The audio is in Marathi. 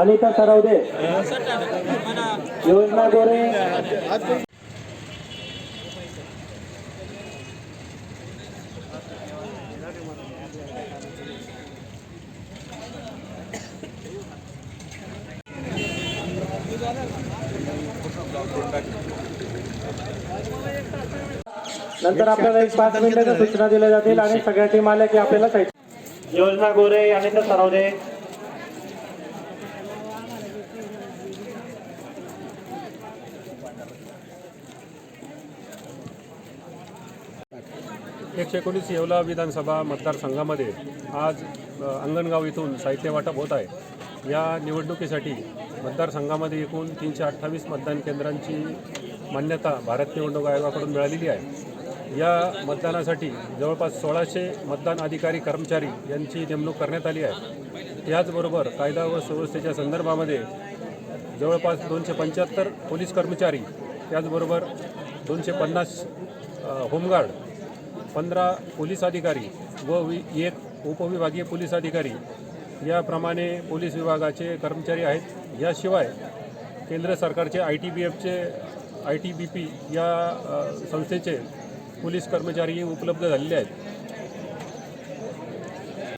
अनिता सरावदे योजना गोरे नंतर आपल्याला एक पाच मिनिटाच्या सूचना दिल्या जातील आणि सगळ्या टीम आल्या की आपल्याला साईड योजना गोरे अनिता सरावदे एकशे एकोणीस येवला विधानसभा मतदारसंघामध्ये आज अंगणगाव इथून साहित्य वाटप होत आहे. या निवडणुकीसाठी मतदारसंघामध्ये एकूण तीनशे अठ्ठावीस मतदान केंद्रांची मान्यता भारत निवडणूक आयोगाकडून मिळालेली आहे. या मतदानासाठी जवळपास सोळाशे मतदान अधिकारी कर्मचारी यांची नेमणूक करण्यात आली आहे. त्याचबरोबर कायदा व सुव्यवस्थेच्या संदर्भामध्ये जवळपास दोनशे पंच्याहत्तर पोलीस कर्मचारी त्याचबरोबर दोनशे पन्नास होमगार्ड पंधरा पोलीस अधिकारी व वि एक उपविभागीय पोलीस अधिकारी याप्रमाणे पोलीस विभागाचे कर्मचारी आहेत. याशिवाय केंद्र सरकारचे आय टी बी एफचे आय टी बी पी या संस्थेचे पोलीस कर्मचारी उपलब्ध झालेले आहेत.